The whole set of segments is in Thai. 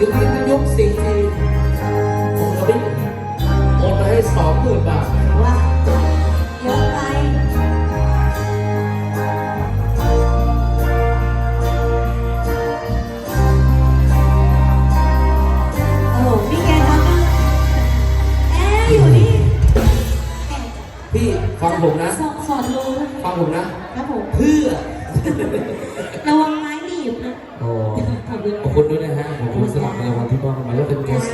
ยุคนี้ก็ยุค 4G ผมก็ไม่โอนไปให้สองหมื่นบาทว่าเยอะไปโอ้โหนี่แกทำนะแอร์อยู่นี่พี่ฟังผมนะสอนรู้ฟังผมนะ ครับผมเพื่อ ระวังไม้หนีบนะ โอ้อบคุณ ขอบคุณ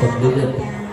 Pagdilip.